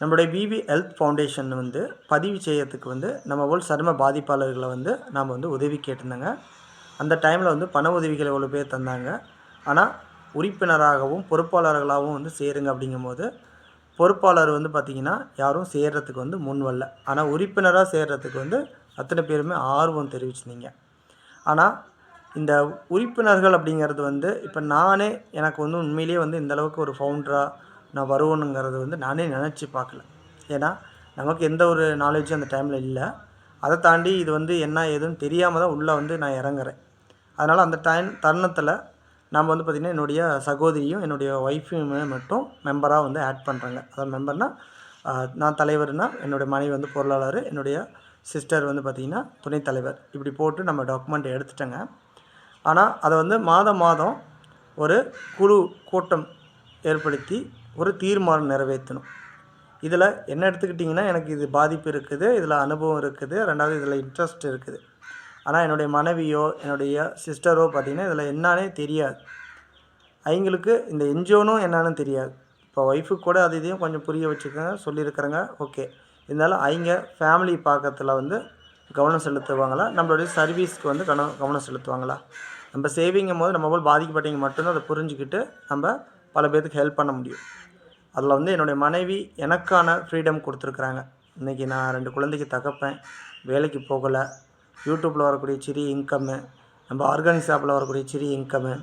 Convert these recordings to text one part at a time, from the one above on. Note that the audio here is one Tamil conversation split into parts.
நம்மளுடைய பிபி ஹெல்த் ஃபவுண்டேஷன் வந்து பதிவு செய்யறதுக்கு வந்து நம்ம போல் சரும பாதிப்பாளர்களை வந்து நாம் வந்து உதவி கேட்டிருந்தோங்க. அந்த டைமில் வந்து பண உதவிகளை எவ்வளோ பேர் தந்தாங்க. ஆனால் உறுப்பினராகவும் பொறுப்பாளர்களாகவும் வந்து சேருங்க அப்படிங்கும்போது பொறுப்பாளர் வந்து பார்த்திங்கன்னா யாரும் சேர்றதுக்கு வந்து முன் வரல. ஆனால் உறுப்பினராக சேர்கிறதுக்கு வந்து அத்தனை பேருமே ஆர்வம் தெரிவிச்சிருந்தீங்க. ஆனால் இந்த உறுப்பினர்கள் அப்படிங்கிறது வந்து இப்போ நானே எனக்கு வந்து உண்மையிலேயே வந்து இந்த அளவுக்கு ஒரு ஃபவுண்டராக நான் வருவோனுங்கிறது வந்து நானே நினச்சி பார்க்கல. ஏன்னா நமக்கு எந்த ஒரு நாலேஜும் அந்த டைமில் இல்லை. அதை தாண்டி இது வந்து என்ன ஏதுன்னு தெரியாமல் தான் உள்ளே வந்து நான் இறங்குறேன். அதனால் அந்த டைம் தருணத்தில் நம்ம வந்து பார்த்திங்கன்னா என்னுடைய சகோதரியும் என்னுடைய ஒய்ஃபையுமே மட்டும் மெம்பராக வந்து ஆட் பண்ணுறாங்க அதாவது மெம்பர்னால் நான் தலைவர்னால் என்னுடைய மனைவி வந்து பொருளாளர் என்னுடைய சிஸ்டர் வந்து பார்த்திங்கன்னா துணைத் தலைவர். இப்படி போட்டு நம்ம டாக்குமெண்ட் எடுத்துட்டேங்க. ஆனால் அதை வந்து மாதம் மாதம் ஒரு குழு கூட்டம் ஏற்படுத்தி ஒரு தீர்மானம் நிறைவேற்றணும். இதில் என்ன எடுத்துக்கிட்டிங்கன்னா எனக்கு இது பாதிப்பு இருக்குது இதில் அனுபவம் இருக்குது ரெண்டாவது இதில் இன்ட்ரெஸ்ட் இருக்குது. ஆனால் என்னுடைய மனைவியோ என்னுடைய சிஸ்டரோ பார்த்திங்கன்னா இதில் என்னானே தெரியாது. அவங்களுக்கு இந்த என்ஜிஓனும் என்னன்னு தெரியாது. இப்போ ஒய்ஃபுக்கு கூட அது இதையும் கொஞ்சம் புரிய வச்சுக்கோங்க சொல்லியிருக்கிறேங்க ஓகே இருந்தாலும் அவங்க ஃபேமிலி பார்க்கறதுல வந்து கவனம் செலுத்துவாங்களா? நம்மளுடைய சர்வீஸ்க்கு வந்து கவனம் கவனம் செலுத்துவாங்களா? நம்ம சேவிங்கும் போது நம்ம போல் பாதிக்கப்பட்டவங்க மட்டும்தான் அதை புரிஞ்சுக்கிட்டு நம்ம பல பேர்த்துக்கு ஹெல்ப் பண்ண முடியும். அதில் வந்து என்னுடைய மனைவி எனக்கான ஃப்ரீடம் கொடுத்துருக்குறாங்க. இன்றைக்கி நான் ரெண்டு குழந்தைக்கு தகப்பேன். வேலைக்கு போகலை. யூடியூப்பில் வரக்கூடிய சிறிய இன்கம்மு நம்ம ஆர்கானிக் ஷாப்பில் வரக்கூடிய சிறிய இன்கம்மு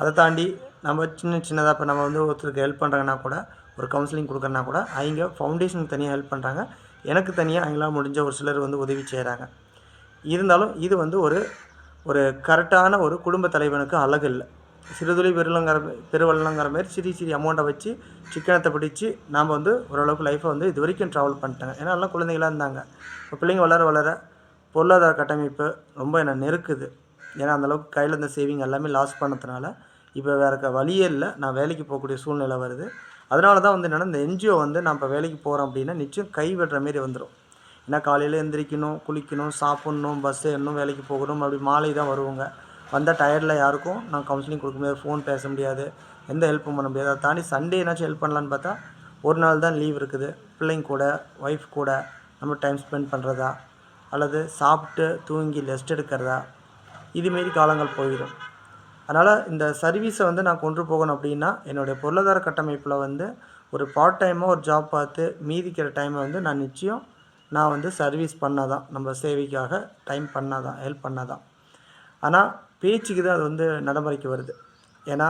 அதை தாண்டி நம்ம சின்ன சின்னதாக இப்போ நம்ம வந்து ஒருத்தருக்கு ஹெல்ப் பண்ணுறாங்கன்னா கூட ஒரு கவுன்சிலிங் கொடுக்குறனா கூட அவங்க ஃபவுண்டேஷனுக்கு தனியாக ஹெல்ப் பண்ணுறாங்க எனக்கு தனியாக அவங்களால் முடிஞ்ச ஒரு சிலர் வந்து உதவி செய்கிறாங்க இருந்தாலும் இது வந்து ஒரு ஒரு கரெக்டான ஒரு குடும்ப தலைவனுக்கு அழகு இல்லை. சிறுதுளி பெருளங்கிற பெருவள்ளங்கிற மாதிரி சிறிய சிறிய அமௌண்ட்டை வச்சு சிக்கனத்தை பிடிச்சி நாம் வந்து ஓரளவுக்கு லைஃப்பை வந்து இது வரைக்கும் ட்ராவல் பண்ணிட்டேங்க. ஏன்னா எல்லாம் குழந்தைங்களாக இருந்தாங்க. இப்போ பிள்ளைங்க வளர வளர பொருளாதார கட்டமைப்பு ரொம்ப என்னை நெருக்குது. ஏன்னா அந்தளவுக்கு கையில் இருந்த சேவிங் எல்லாமே லாஸ் பண்ணதுனால இப்போ வேறு க வழியே இல்லை. நான் வேலைக்கு போகக்கூடிய சூழ்நிலை வருது. அதனால தான் வந்து என்னென்னா இந்த என்ஜிஓ வந்து நான் இப்போ வேலைக்கு போகிறோம் அப்படின்னா நிச்சயம் கை விடுற மாரி வந்துடும் ஏன்னா காலையில் எந்திரிக்கணும் குளிக்கணும் சாப்பிட்ணும் பஸ் ஏறணும் வேலைக்கு போகணும் அப்படி மாலை தான் வருவாங்க. வந்தால் டயர்டில் யாருக்கும் நான் கவுன்சிலிங் கொடுக்க முடியாது ஃபோன் பேச முடியாது எந்த ஹெல்ப்பும் பண்ண முடியாது. அதை தாண்டி சண்டே என்னாச்சும் ஹெல்ப் பண்ணலான்னு பார்த்தா ஒரு நாள் தான் லீவ் இருக்குது. பிள்ளைங்க கூட ஒய்ஃப் கூட நம்ம டைம் ஸ்பெண்ட் பண்ணுறதா அல்லது சாப்பிட்டு தூங்கி ரெஸ்ட் எடுக்கிறதா இதுமாரி காலங்கள் போயிடும். அதனால் இந்த சர்வீஸை வந்து நான் கொண்டு போகணும் அப்படின்னா என்னுடைய பொருளாதார கட்டமைப்பில் வந்து ஒரு பார்ட் டைமாக ஒரு ஜாப் பார்த்து மீதிக்கிற டைமை வந்து நான் நிச்சயம் நான் வந்து சர்வீஸ் பண்ணாதான். நம்ம சேவைக்காக டைம் பண்ணால் தான் ஹெல்ப் பண்ணாதான். ஆனால் பேச்சுக்கு தான் அது வந்து நடைமுறைக்கு வருது. ஏன்னா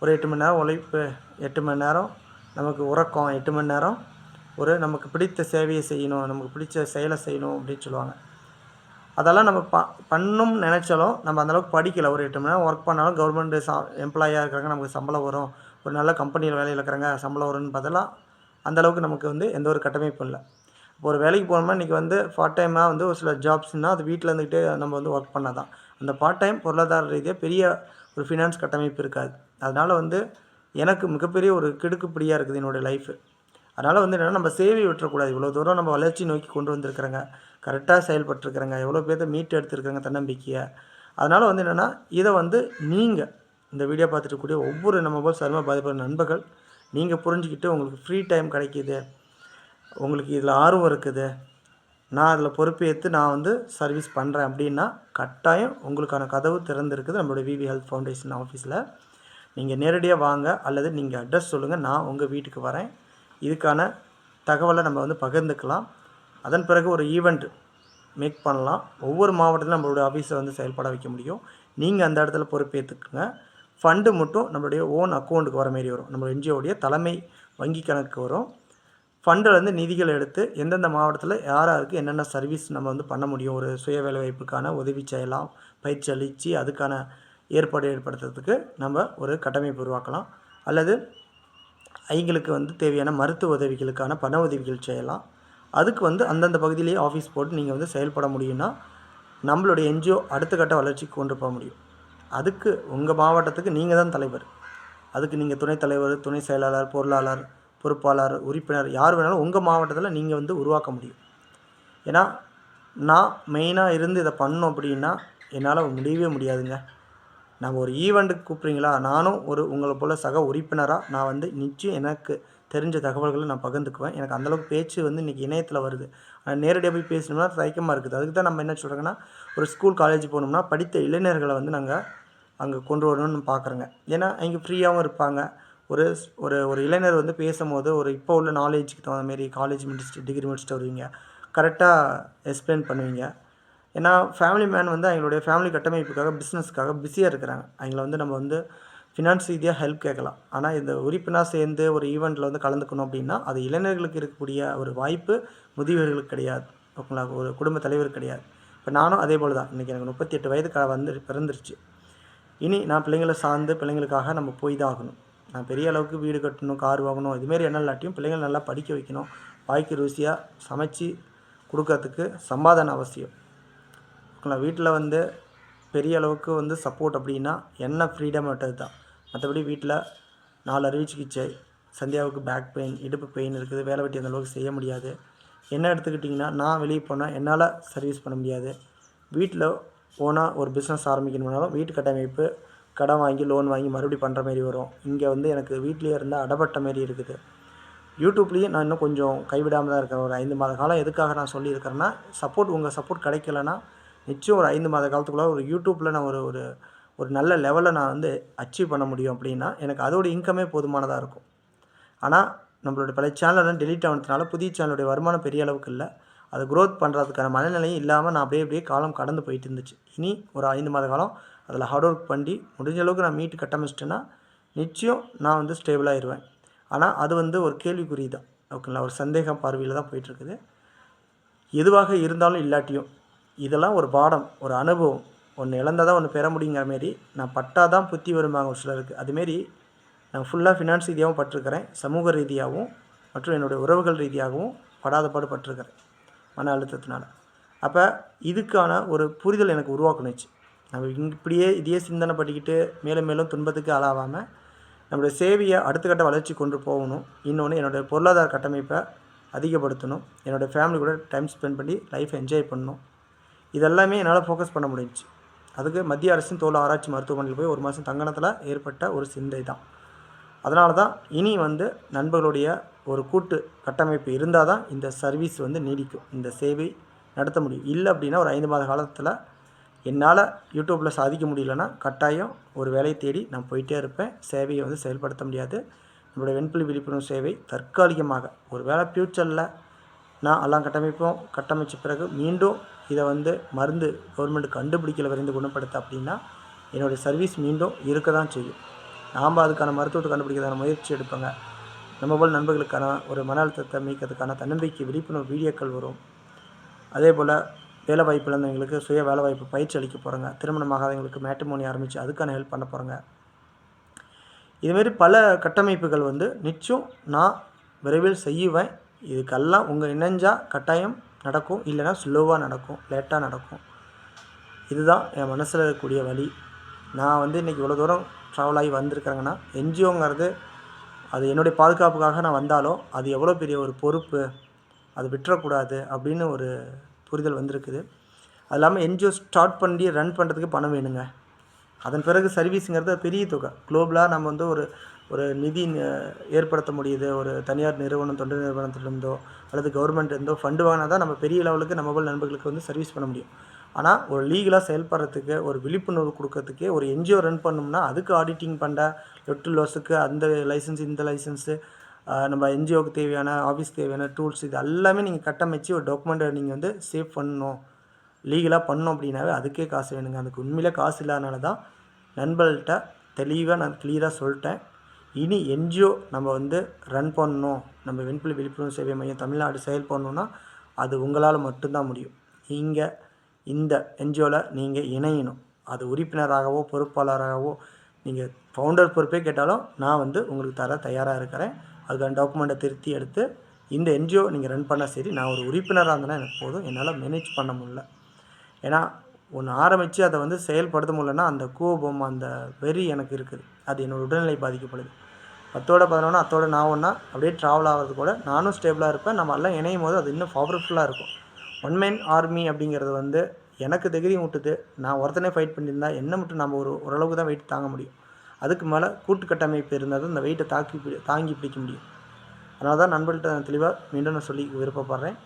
ஒரு எட்டு மணி நேரம் உழைப்பு எட்டு மணி நேரம் நமக்கு உறக்கம் எட்டு மணி நேரம் ஒரு நமக்கு பிடித்த சேவையை செய்யணும் நமக்கு பிடிச்ச செயலை செய்யணும் அப்படின்னு சொல்லுவாங்க. அதெல்லாம் நம்ம ப பண்ணும் நினச்சாலும் நம்ம அந்தளவுக்கு படிக்கலை. ஒரு எட்டு மணி நேரம் ஒர்க் பண்ணாலும் கவர்மெண்ட் சா எம்ப்ளாயாக இருக்கிறாங்க நமக்கு சம்பளம் வரும். ஒரு நல்ல கம்பெனியில் வேலையில் இருக்கிறாங்க சம்பளம் வரும்னு பார்த்தலாம் அந்தளவுக்கு நமக்கு வந்து எந்த ஒரு கட்டமைப்பும் இல்லை. ஒரு வேலைக்கு போனோம்னா இன்றைக்கி வந்து பார்ட் டைமாக வந்து ஒரு சில ஜாப்ஸ்னால் அது வீட்டில் இருந்துக்கிட்டே நம்ம வந்து ஒர்க் பண்ணால் தான் அந்த பார்ட் டைம் பொருளாதார ரீதியாக பெரிய ஒரு ஃபினான்ஸ் கட்டமைப்பு இருக்காது. அதனால் வந்து எனக்கு மிகப்பெரிய ஒரு கிடுக்குப்பிடியாக இருக்குது என்னுடைய லைஃபு அதனால் வந்து என்னென்னா நம்ம சேவை விட்டுறக்கூடாது. இவ்வளோ தூரம் நம்ம வளர்ச்சி நோக்கி கொண்டு வந்திருக்கிறேங்க கரெக்டாக செயல்பட்டுருக்குறேங்க எவ்வளோ பேர்த்த மீட்டு எடுத்துருக்குறாங்க தன்னம்பிக்கையை அதனால் வந்து என்னென்னா இதை வந்து நீங்கள் இந்த வீடியோ பார்த்துட்டு கூடிய ஒவ்வொரு நம்ம போல் சர்ம பாதிப்பு நண்பர்கள் நீங்கள் புரிஞ்சுக்கிட்டு உங்களுக்கு ஃப்ரீ டைம் கிடைக்கிது. உங்களுக்கு இதில் ஆர்வம் இருக்குது. நான் அதில் பொறுப்பேற்று நான் வந்து சர்வீஸ் பண்ணுறேன் அப்படின்னா கட்டாயம் உங்களுக்கான கதவு திறந்துருக்குது நம்மளுடைய விவி ஹெல்த் ஃபவுண்டேஷன் ஆஃபீஸில். நீங்கள் நேரடியாக வாங்க அல்லது நீங்கள் அட்ரஸ் சொல்லுங்கள் நான் உங்கள் வீட்டுக்கு வரேன். இதுக்கான தகவலை நம்ம வந்து பகிர்ந்துக்கலாம். அதன் பிறகு ஒரு ஈவெண்ட் மேக் பண்ணலாம். ஒவ்வொரு மாவட்டத்திலும் நம்மளுடைய ஆஃபீஸை வந்து செயல்பட வைக்க முடியும். நீங்கள் அந்த இடத்துல பொறுப்பேற்றுக்குங்க ஃபண்டு மட்டும் நம்மளுடைய ஓன் அக்கௌண்ட்டுக்கு வர மாரி வரும். நம்ம என்ஜிஓடைய தலைமை வங்கி கணக்கு வரும். ஃபண்டிலேருந்து நிதிகள் எடுத்து எந்தெந்த மாவட்டத்தில் யார் யாருக்கு என்னென்ன சர்வீஸ் நம்ம வந்து பண்ண முடியும்? ஒரு சுய வேலைவாய்ப்புக்கான உதவி செய்யலாம் பயிற்சி அளித்து அதுக்கான ஏற்பாடு ஏற்படுத்துறதுக்கு நம்ம ஒரு கட்டமைப்பு உருவாக்கலாம். அல்லது அவங்களுக்கு வந்து தேவையான மருத்துவ உதவிகளுக்கான பண உதவிகள் செய்யலாம். அதுக்கு வந்து அந்தந்த பகுதியிலேயே ஆஃபீஸ் போட்டு நீங்கள் வந்து செயல்பட முடியும்னா நம்மளுடைய என்ஜிஓ அடுத்த கட்ட வளர்ச்சிக்கு கொண்டு போக முடியும். அதுக்கு உங்கள் மாவட்டத்துக்கு நீங்கள் தான் தலைவர். அதுக்கு நீங்கள் துணைத் தலைவர் துணை செயலாளர் பொருளாளர் பொறுப்பாளர் உறுப்பினர் யார் வேணாலும் உங்கள் மாவட்டத்தில் நீங்கள் வந்து உருவாக்க முடியும். ஏன்னா நான் மெயினாக இருந்து இதை பண்ணோம் அப்படின்னா என்னால் முடியவே முடியாதுங்க. நம்ம ஒரு ஈவெண்ட்டுக்கு கூப்பிட்றீங்களா? நானும் ஒரு உங்களை போல் சக உறுப்பினராக நான் வந்து நிச்சயம் எனக்கு தெரிஞ்ச தகவல்களை நான் பகிர்ந்துக்குவேன். எனக்கு அந்தளவுக்கு பேச்சு வந்து இன்றைக்கி இணையத்தில் வருது. ஆனால் நேரடியாக போய் பேசணும்னா தயக்கமாக இருக்குது. அதுக்கு தான் நம்ம என்ன சொல்கிறோங்கன்னா ஒரு ஸ்கூல் காலேஜ் போகணும்னா படித்த இளைஞர்களை வந்து நாங்கள் அங்கே கொண்டு வரணும்னு பார்க்குறோங்க ஏன்னா அங்கே ஃப்ரீயாகவும் இருப்பாங்க. ஒரு ஒரு ஒரு இளைஞர் வந்து பேசும்போது ஒரு இப்போ உள்ள நாலேஜுக்கு தகுந்த மாரி காலேஜ் முடிச்சுட்டு டிகிரி முடிச்சுட்டு வருவீங்க. கரெக்டாக எக்ஸ்பிளைன் பண்ணுவீங்க. ஏன்னா ஃபேமிலி மேன் வந்து அவங்களுடைய ஃபேமிலி கட்டமைப்புக்காக பிஸ்னஸ்க்காக பிஸியாக இருக்கிறாங்க. அவங்கள வந்து நம்ம வந்து ஃபினான்ஸ் ரீதியாக ஹெல்ப் கேட்கலாம். ஆனால் இந்த உறுப்பினர் சேர்ந்து ஒரு ஈவெண்ட்டில் வந்து கலந்துக்கணும் அப்படின்னா அது இளைஞர்களுக்கு இருக்கக்கூடிய ஒரு வாய்ப்பு முதியவர்களுக்கு கிடையாது. ஓகேங்களா? ஒரு குடும்ப தலைவர் கிடையாது. இப்போ நானும் அதே போல் தான். இன்றைக்கி எனக்கு முப்பத்தி எட்டு வயது க வந்து பிறந்துருச்சு. இனி நான் பிள்ளைங்களை சார்ந்து பிள்ளைங்களுக்காக நம்ம போய் தான் ஆகணும். நான் பெரிய அளவுக்கு வீடு கட்டணும் கார் வாங்கணும் இதுமாரி என்ன இல்லாட்டியும் பிள்ளைங்களை நல்லா படிக்க வைக்கணும். வாய்க்கு ருசியாக சமைச்சு கொடுக்கறதுக்கு சம்பாதனை அவசியம். ஓகேங்களா? வீட்டில் வந்து பெரிய அளவுக்கு வந்து சப்போர்ட் அப்படின்னா என்ன ஃப்ரீடம் விட்டது தான் மற்றபடி வீட்டில் நாலு அறுவை சிகிச்சை சந்தியாவுக்கு பேக் பெயின் இடுப்பு பெயின் இருக்குது வேலை வெட்டி அந்த அளவுக்கு செய்ய முடியாது. என்ன எடுத்துக்கிட்டிங்கன்னா நான் வெளியே போனால் என்னால் சர்வீஸ் பண்ண முடியாது. வீட்டில் போனால் ஒரு பிஸ்னஸ் ஆரம்பிக்கணும்னாலும் வீட்டு கட்டமைப்பு கடன் வாங்கி லோன் வாங்கி மறுபடியும் பண்ணுற மாரி வரும். இங்கே வந்து எனக்கு வீட்லேயே இருந்தால் அடப்பட்ட மாரி இருக்குது. யூடியூப்லேயும் நான் இன்னும் கொஞ்சம் கைவிடாமல் தான் இருக்கிறேன் ஒரு ஐந்து மாத காலம் எதுக்காக நான் சொல்லியிருக்கிறேன்னா சப்போர்ட் உங்கள் சப்போர்ட் கிடைக்கலனா நிச்சயம் ஒரு ஐந்து மாத காலத்துக்குள்ளே ஒரு யூடியூப்பில் நான் ஒரு ஒரு ஒரு நல்ல லெவலில் நான் வந்து அச்சீவ் பண்ண முடியும் அப்படின்னா எனக்கு அதோட இன்கமே போதுமானதாக இருக்கும். ஆனால் நம்மளோட பழைய சேனலெல்லாம் டெலீட் ஆனதுனால புதிய சேனலுடைய வருமானம் பெரிய அளவுக்கு இல்லை. அது க்ரோத் பண்ணுறதுக்கான மனநிலையும் இல்லாமல் நான் அப்படியே அப்படியே காலம் கடந்து போயிட்டு இருந்துச்சு. இனி ஒரு ஐந்து மாத காலம் அதில் ஹார்ட் ஒர்க் பண்ணி முடிஞ்ச அளவுக்கு நான் மீட்டு கட்டமைச்சிட்டேன்னா நிச்சயம் நான் வந்து ஸ்டேபிளாகிடுவேன் ஆனால் அது வந்து ஒரு கேள்விக்குறி தான் ஓகேங்களா ஒரு சந்தேகம் பார்வையில் தான் போயிட்டுருக்குது. எதுவாக இருந்தாலும் இல்லாட்டியும் இதெல்லாம் ஒரு பாடம் ஒரு அனுபவம். ஒன்று இழந்தால் தான் ஒன்று பெற முடியுங்கிற மாரி நான் பட்டால் தான் புத்தி வருமாங்க ஒரு சிலருக்கு. அதுமாரி நான் ஃபுல்லாக ஃபினான்ஸ் ரீதியாகவும் பட்டிருக்கிறேன் சமூக ரீதியாகவும் மற்றும் என்னுடைய உறவுகள் ரீதியாகவும் படாத பாடு பட்டிருக்கிறேன் மன அழுத்தத்தினால். அப்போ இதுக்கான ஒரு புரிதல் எனக்கு உருவாக்கணுச்சு. நம்ம இப்படியே இதையே சிந்தனை பண்ணிக்கிட்டு மேலும் மேலும் துன்பத்துக்கு ஆளாகாமல் நம்மளுடைய சேவையை அடுத்த கட்ட வளர்ச்சி கொண்டு போகணும். இன்னொன்று என்னுடைய பொருளாதார கட்டமைப்பை அதிகப்படுத்தணும். என்னோடய ஃபேமிலி கூட டைம் ஸ்பெண்ட் பண்ணி லைஃப் என்ஜாய் பண்ணணும். இதெல்லாமே என்னால் ஃபோக்கஸ் பண்ண முடிஞ்சுச்சு. அதுக்கு மத்திய அரசின் தோல் ஆராய்ச்சி மருத்துவமனையில் போய் ஒரு மாதம் தங்கணத்தில் ஏற்பட்ட ஒரு சிந்தை தான். அதனால தான் இனி வந்து நண்பர்களுடைய ஒரு கூட்டு கட்டமைப்பு இருந்தால் தான் இந்த சர்வீஸ் வந்து நீடிக்கும். இந்த சேவை நடத்த முடியும். இல்லை அப்படின்னா ஒரு ஐந்து மாத காலத்தில் என்னால் யூடியூப்பில் சாதிக்க முடியலன்னா கட்டாயம் ஒரு வேலையை தேடி நான் போயிட்டே இருப்பேன். சேவையை வந்து செயல்படுத்த முடியாது. நம்மளுடைய வெண்புலி விழிப்புணர்வு சேவை தற்காலிகமாக ஒரு வேளை ஃப்யூச்சரில் நான் எல்லாம் கட்டமைப்போம் கட்டமைச்ச பிறகு மீண்டும் இதை வந்து மருந்து கவர்மெண்ட் கண்டுபிடிக்கல விரைந்து குணப்படுத்த அப்படின்னா என்னுடைய சர்வீஸ் மீண்டும் இருக்க தான் செய்யும். நாம் அதுக்கான மருத்துவத்தை கண்டுபிடிக்கிறதான முயற்சி எடுப்பேங்க. நம்ம போல் நண்பர்களுக்கான ஒரு மன அழுத்தத்தை மீட்கிறதுக்கான தன்னம்பிக்கை விழிப்புணர்வு வீடியோக்கள் வரும். அதே போல் வேலை வாய்ப்பு இழந்தவங்களுக்கு சுய வேலை வாய்ப்பு பயிற்சி அளிக்க போகிறாங்க திருமணமாகாதவங்களுக்கு மேட்ரிமோனி ஆரம்பித்து அதுக்கான ஹெல்ப் பண்ண போகிறோங்க இதுமாரி பல கட்டமைப்புகள் வந்து நிச்சயம் நான் விரைவில் செய்வேன். இதுக்கெல்லாம் உங்கள் இணைஞ்சால் கட்டாயம் நடக்கும். இல்லைன்னா ஸ்லோவாக நடக்கும். லேட்டாக நடக்கும். இதுதான் என் மனசில் இருக்கக்கூடிய வழி நான் வந்து இன்றைக்கி இவ்வளோ தூரம் ட்ராவல் ஆகி வந்திருக்கிறேங்கன்னா என்ஜிஓங்கிறது அது என்னுடைய பாதுகாப்புக்காக நான் வந்தாலும் அது எவ்வளோ பெரிய ஒரு பொறுப்பு அது விட்டுறக்கூடாது அப்படின்னு ஒரு புரிதல் வந்திருக்குது. அது இல்லாமல் என்ஜிஓ ஸ்டார்ட் பண்ணி ரன் பண்ணுறதுக்கு பணம் வேணுங்க. அதன் பிறகு சர்வீஸுங்கிறது பெரிய தொகை. குளோபலாக நம்ம வந்து ஒரு ஒரு நிதி ஏற்படுத்த முடியுது. ஒரு தனியார் நிறுவனம் தொண்டு நிறுவனத்திலிருந்தோ அல்லது கவர்மெண்ட் இருந்தோ ஃபண்டு வாங்கினா தான் நம்ம பெரிய லெவலுக்கு நம்ம போல் நண்பர்களுக்கு வந்து சர்வீஸ் பண்ண முடியும். ஆனால் ஒரு லீகலாக செயல்படுறதுக்கு ஒரு விழிப்புணர்வு கொடுக்கறதுக்கு ஒரு என்ஜிஓ ரன் பண்ணோம்னா அதுக்கு ஆடிட்டிங் பண்ண லொட்டு லோஸுக்கு அந்த லைசன்ஸ் இந்த லைசன்ஸு நம்ம என்ஜிஓக்கு தேவையான ஆஃபீஸ் தேவையான டூல்ஸ் இது எல்லாமே நீங்கள் கட்டமைச்சு ஒரு டாக்குமெண்ட்டை நீங்கள் வந்து சேவ் பண்ணணும். லீகலாக பண்ணோம் அப்படின்னாவே அதுக்கே காசு வேணுங்க. அதுக்கு உண்மையிலே காசு இல்லாதனால தான் நண்பர்கள்ட்ட தெளிவாக நான் கிளியராக சொல்லிட்டேன். இனி என்ஜிஓ நம்ம வந்து ரன் பண்ணணும். நம்ம வெண்புலி விழிப்புணர்வு சேவை மையம் தமிழ்நாடு செயல் பண்ணணும்னா அது உங்களால் மட்டும்தான் முடியும். நீங்கள் இந்த என்ஜிஓவில் நீங்கள் இணையணும். அது உறுப்பினராகவோ பொறுப்பாளராகவோ நீங்கள் ஃபவுண்டர் பொறுப்பே கேட்டாலும் நான் வந்து உங்களுக்கு தர தயாராக இருக்கிறேன். அதுக்கான டாக்குமெண்ட்டை திருத்தி எடுத்து இந்த என்ஜிஓ நீங்கள் ரன் பண்ணால் சரி நான் ஒரு உறுப்பினராக இருந்தேன்னா எனக்கு போதும். என்னால் மேனேஜ் பண்ண முடியல. ஏன்னா ஒன்று ஆரம்பித்து அதை வந்து செயல்படுத்த முடியலன்னா அந்த கோபம் அந்த வெறி எனக்கு இருக்குது. அது என்னோட உடல்நிலை பாதிக்கப்படுது. பத்தோட பதினொன்று அத்தோட நான் ஒன்றா அப்படியே ட்ராவல் ஆகிறது கூட நானும் ஸ்டேபிளாக இருப்பேன். நம்ம எல்லாம் இணையும் போது அது இன்னும் பவர்ஃபுல்லாக இருக்கும். ஒன் மேன் ஆர்மி அப்படிங்கிறது வந்து எனக்கு தைரியம் விட்டுது நான் ஒருத்தனே ஃபைட் பண்ணியிருந்தா என்ன மட்டும் நம்ம ஒரு ஓரளவுக்கு தான் வெயிட் தாங்க முடியும். அதுக்கு மேலே கூட்டு கட்டமைப்பு இருந்தால் தான் இந்த வெயிட்டை தாக்கி பிடி தாங்கி பிடிக்க முடியும். அதனால தான் நண்பர்கள்ட்ட நான் தெளிவாக மீண்டும் நான் சொல்லி விருப்பப்படுறேன்.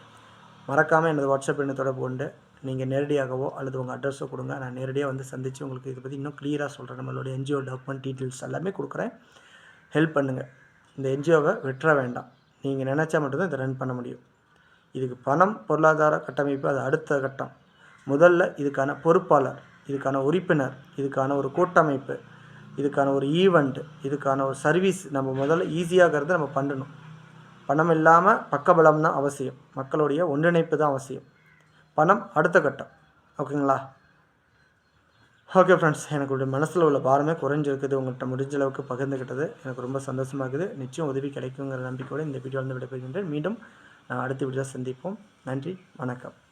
மறக்காமல் எனது வாட்ஸ்அப் எண்ணை தொடர்பு கொண்டு நீங்கள் நேரடியாகவோ அல்லது உங்கள் அட்ரஸோ கொடுங்க. நான் நேரடியாக வந்து சந்தித்து உங்களுக்கு இதை பற்றி இன்னும் கிளியராக சொல்கிறேன் நம்மளோட என்ஜிஓ டாக்குமெண்ட் டீட்டெயில்ஸ் எல்லாமே கொடுக்குறேன். ஹெல்ப் பண்ணுங்கள் இந்த என்ஜிஓவை வெட்டுற வேண்டாம். நீங்கள் நினச்சா மட்டும்தான் இதை ரன் பண்ண முடியும். இதுக்கு பணம் பொருளாதார கட்டமைப்பு அது அடுத்த கட்டம். முதல்ல இதுக்கான பொறுப்பாளர் இதுக்கான உறுப்பினர் இதுக்கான ஒரு கூட்டமைப்பு இதுக்கான ஒரு ஈவெண்ட்டு இதுக்கான ஒரு சர்வீஸ் நம்ம முதல்ல ஈஸியாகிறத நம்ம பண்ணணும். பணம் இல்லாமல் பக்கபலம் தான் அவசியம். மக்களுடைய ஒன்றிணைப்பு தான் அவசியம். பணம் அடுத்த கட்டம். ஓகேங்களா? ஓகே ஃப்ரெண்ட்ஸ் எனக்கு மனசில் உள்ள பாரமே குறைஞ்சிருக்குது. உங்கள்கிட்ட முடிஞ்ச அளவுக்கு பகிர்ந்துக்கிட்டது எனக்கு ரொம்ப சந்தோஷமாக இருக்குது. நிச்சயம் உதவி கிடைக்குங்கிற நம்பிக்கையோடு இந்த வீடியோ வந்து விடைபெறுகின்றேன். மீண்டும் நான் அடுத்த வீடியோ சந்திப்போம். நன்றி வணக்கம்.